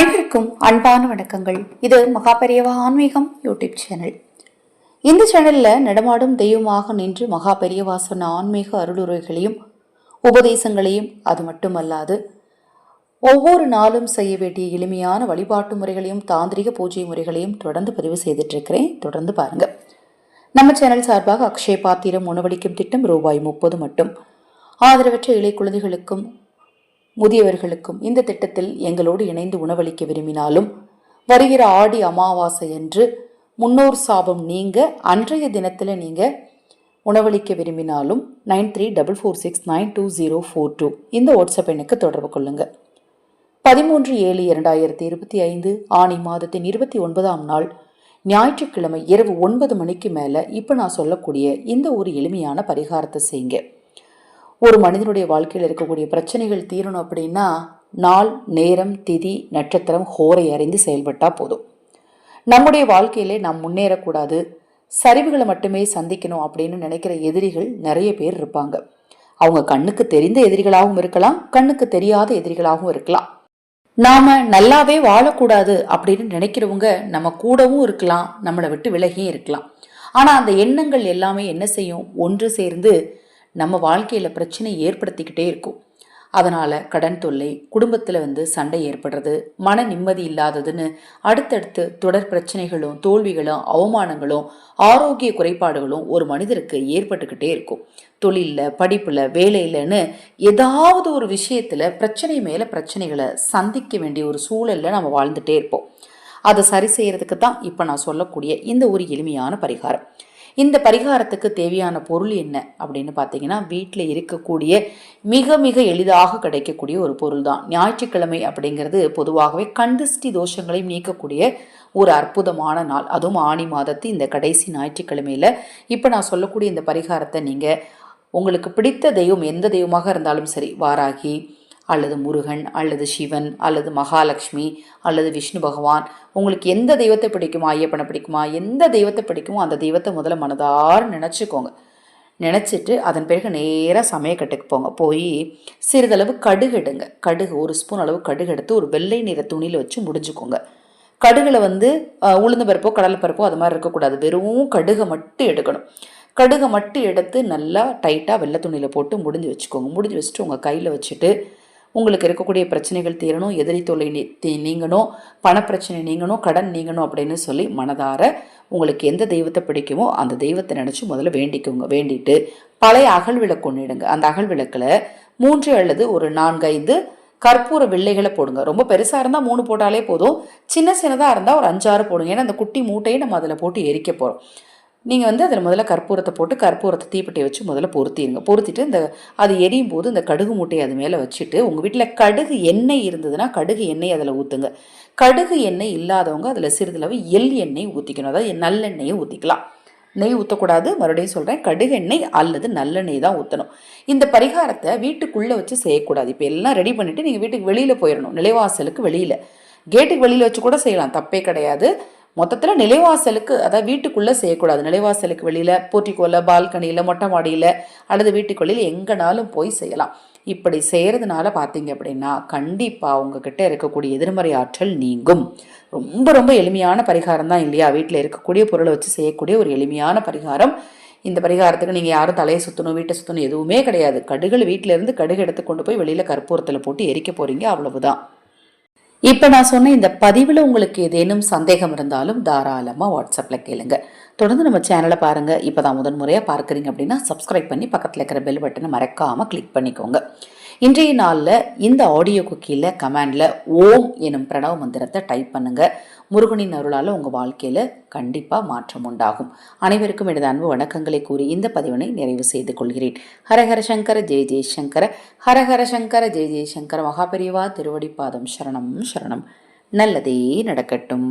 அனைவருக்கும் அன்பான வணக்கங்கள். இது மகாபெரியவா ஆன்மீகம் யூடியூப் சேனல். இந்த சேனலில் நடமாடும் தெய்வமாக நின்று மகாபெரியவா சொன்ன ஆன்மீக அருளுரைகளையும் உபதேசங்களையும் அது மட்டுமல்லாது ஒவ்வொரு நாளும் செய்ய வேண்டிய எளிமையான வழிபாட்டு முறைகளையும் தாந்திரிக பூஜை முறைகளையும் தொடர்ந்து பதிவு செய்துட்ருக்கிறேன் தொடர்ந்து பாருங்கள் நம்ம சேனல் சார்பாக அக்ஷய பாத்திரம் உணவளிக்கும் திட்டம் ரூபாய் முப்பது மட்டும். ஆதரவற்ற இலை குழந்தைகளுக்கும் முதியவர்களுக்கும் இந்த திட்டத்தில் எங்களோடு இணைந்து உணவளிக்க விரும்பினாலும் வருகிற ஆடி அமாவாசை அன்று முன்னோர் சாபம் நீங்க அன்றைய தினத்தில் நீங்கள் உணவளிக்க விரும்பினாலும் nine three double four six nine two zero four two இந்த வாட்ஸ்அப் எண்ணுக்கு தொடர்பு கொள்ளுங்கள் பதிமூன்று ஏழு இரண்டாயிரத்தி இருபத்தி ஐந்து ஆணி மாதத்தின் இருபத்தி ஒன்பதாம் நாள் ஞாயிற்றுக்கிழமை இரவு ஒன்பது மணிக்கு மேலே இப்போ நான் சொல்லக்கூடிய இந்த ஒரு எளிமையான பரிகாரத்தை செய்யுங்க. ஒரு மனிதனுடைய வாழ்க்கையில் இருக்கக்கூடிய பிரச்சனைகள் தீரணும் அப்படின்னா நாள் நேரம் திதி நட்சத்திரம் ஹோரை அறிந்து செயல்பட்டால் போதும். நம்முடைய வாழ்க்கையிலே நாம் முன்னேறக்கூடாது. சரிவுகளை மட்டுமே சந்திக்கணும் அப்படின்னு நினைக்கிற எதிரிகள் நிறைய பேர் இருப்பாங்க. அவங்க கண்ணுக்கு தெரிந்த எதிரிகளாகவும் இருக்கலாம் கண்ணுக்கு தெரியாத எதிரிகளாகவும் இருக்கலாம். நாம நல்லாவே வாழக்கூடாது அப்படின்னு நினைக்கிறவங்க நம்ம கூடவும் இருக்கலாம் நம்மளை விட்டு விலகியும் இருக்கலாம். ஆனால் அந்த எண்ணங்கள் எல்லாமே என்ன செய்யும்? ஒன்று சேர்ந்து நம்ம வாழ்க்கையில் பிரச்சனை ஏற்படுத்திக்கிட்டே இருக்கும். அதனால் கடன் தொல்லை குடும்பத்தில் வந்து சண்டை ஏற்படுறது மன நிம்மதி இல்லாததுன்னு அடுத்தடுத்து தொடர் பிரச்சனைகளும் தோல்விகளும் அவமானங்களும் ஆரோக்கிய குறைபாடுகளும் ஒரு மனிதருக்கு ஏற்பட்டுக்கிட்டே இருக்கும். தொழிலில் படிப்பில் வேலையிலன்னு ஏதாவது ஒரு விஷயத்தில் பிரச்சனை மேலே பிரச்சனைகளை சந்திக்க வேண்டிய ஒரு சூழலில் நம்ம வாழ்ந்துகிட்டே இருப்போம். அதை சரி செய்கிறதுக்கு தான் இப்போ நான் சொல்லக்கூடிய இந்த ஒரு எளிமையான பரிகாரம். இந்த பரிகாரத்துக்கு தேவையான பொருள் என்ன அப்படின்னு பார்த்தீங்கன்னா வீட்டில் இருக்கக்கூடிய மிக மிக எளிதாக கிடைக்கக்கூடிய ஒரு பொருள் தான் ஞாயிற்றுக்கிழமை அப்படிங்கிறது பொதுவாகவே கண்டிஸ்டி தோஷங்களையும் நீக்கக்கூடிய ஒரு அற்புதமான நாள். அதுவும் ஆணி மாதத்து இந்த கடைசி ஞாயிற்றுக்கிழமையில். இப்போ நான் சொல்லக்கூடிய இந்த பரிகாரத்தை நீங்கள் உங்களுக்கு பிடித்த தெய்வம் எந்த தெய்வமாக இருந்தாலும் சரி வாராகி அல்லது முருகன் அல்லது சிவன் அல்லது மகாலட்சுமி அல்லது விஷ்ணு பகவான் உங்களுக்கு எந்த தெய்வத்தை பிடிக்குமா ஐயப்பனை பிடிக்குமா எந்த தெய்வத்தை பிடிக்குமோ அந்த தெய்வத்தை முதல்ல மனதார் நினச்சிக்கோங்க. நினச்சிட்டு அதன் பிறகு நேராக சமயக்கட்டுக்கு போங்க. போய் சிறிதளவு கடுகு எடுங்க. கடுகு ஒரு ஸ்பூன் அளவு கடுகு எடுத்து ஒரு வெள்ளை நிற துணியில் வச்சு முடிஞ்சுக்கோங்க. கடுகில் வந்து உளுந்து பருப்போ கடலை பருப்போ அது மாதிரி இருக்கக்கூடாது. வெறும் கடுகை மட்டும் எடுக்கணும். கடுகை மட்டும் எடுத்து நல்லா டைட்டாக வெள்ளை துணியில் போட்டு முடிஞ்சு வச்சுக்கோங்க. முடிஞ்சு வச்சுட்டு உங்கள் கையில் வச்சுட்டு உங்களுக்கு இருக்கக்கூடிய பிரச்சனைகள் தீரணும் எதிரி தொல்லை நீங்கணும் பணப்பிரச்சனை நீங்கணும் கடன் நீங்கணும் அப்படின்னு சொல்லி மனதார உங்களுக்கு எந்த தெய்வத்தை பிடிக்குமோ அந்த தெய்வத்தை நினச்சி முதல்ல வேண்டிக்கோங்க வேண்டிட்டு பழைய அகல் விளக்கு ஒன்றிடுங்க அந்த அகல் விளக்கில் மூன்று அல்லது ஒரு நான்கு ஐந்து கற்பூர வில்லைகளை போடுங்க. ரொம்ப பெருசாக இருந்தால் மூணு போட்டாலே போதும். சின்ன சின்னதாக இருந்தால் ஒரு அஞ்சாறு போடுங்க. ஏன்னா அந்த குட்டி மூட்டையை நம்ம அதில் போட்டு எரிக்க போகிறோம் நீங்கள் வந்து அதில் முதல்ல கற்பூரத்தை போட்டு கற்பூரத்தை தீப்பெட்டியை வச்சு முதல்ல பொருத்திடுங்க பொருத்திட்டு இந்த அது எரியும் போது இந்த கடுகு மூட்டையை அது மேலே வச்சுட்டு உங்கள் வீட்டில் கடுகு எண்ணெய் இருந்ததுன்னா கடுகு எண்ணெய் அதில் ஊற்றுங்க கடுகு எண்ணெய் இல்லாதவங்க அதில் சிறிதளவு எள் எண்ணெய் ஊற்றிக்கணும் அதாவது நல்லெண்ணெயை ஊற்றிக்கலாம் நெய் ஊற்றக்கூடாது மறுபடியும் சொல்கிறேன் கடுகு எண்ணெய் அல்லது நல்லெண்ணெய் தான் ஊற்றணும் இந்த பரிகாரத்தை வீட்டுக்குள்ளே வச்சு செய்யக்கூடாது. இப்போ எல்லாம் ரெடி பண்ணிவிட்டு நீங்கள் வீட்டுக்கு வெளியில் போயிடணும் நிலைவாசலுக்கு வெளியில். கேட்டுக்கு வெளியில் வச்சு கூட செய்யலாம். தப்பே கிடையாது. மொத்தத்தில் நிலைவாசலுக்கு அதாவது வீட்டுக்குள்ளே செய்யக்கூடாது. நிலைவாசலுக்கு வெளியில் போட்டிக்கோல பால்கனியில் மொட்டை மாடியில் அல்லது வீட்டுக்குள்ளில் எங்கேனாலும் போய் செய்யலாம். இப்படி செய்கிறதுனால பார்த்தீங்க அப்படின்னா கண்டிப்பாக உங்ககிட்ட இருக்கக்கூடிய எதிர்மறை ஆற்றல் நீங்கும். ரொம்ப ரொம்ப எளிமையான பரிகாரம் தான் இல்லையா? வீட்டில் இருக்கக்கூடிய பொருளை வச்சு செய்யக்கூடிய ஒரு எளிமையான பரிகாரம். இந்த பரிகாரத்துக்கு நீங்கள் யாரும் தலையை சுற்றணும் வீட்டை சுற்றணும் எதுவுமே கிடையாது. கடுகள் வீட்டிலேருந்து கடுகு எடுத்து கொண்டு போய் வெளியில் கற்பூரத்தில் போட்டு எரிக்க போகிறீங்க அவ்வளவுதான். இப்போ நான் சொன்ன இந்த பதிவில் உங்களுக்கு ஏதேனும் சந்தேகம் இருந்தாலும் தாராளமாக வாட்ஸ்அப்பில் கேளுங்க. தொடர்ந்து நம்ம சேனலை பாருங்கள் இப்போ தான் முதன் முறையாக பார்க்குறீங்க அப்படின்னா சப்ஸ்கிரைப் பண்ணி பக்கத்தில் இருக்கிற பெல் பட்டனை மறக்காமல் கிளிக் பண்ணிக்கோங்க. இன்றைய நாளில் இந்த ஆடியோ குக்கியில் கமாண்டில் ஓம் எனும் பிரணவ மந்திரத்தை டைப் பண்ணுங்கள் முருகனின் அருளால் உங்கள் வாழ்க்கையில் கண்டிப்பாக மாற்றம் உண்டாகும். அனைவருக்கும் எனது அன்பு வணக்கங்களை கூறி இந்த பதிவினை நிறைவு செய்து கொள்கிறேன். ஹரஹர சங்கர ஜெய ஜெயசங்கர ஹரஹர சங்கர ஜெய ஜெயசங்கர மகாபெரிவா திருவடிப்பாதம் சரணம் சரணம். நல்லதே நடக்கட்டும்.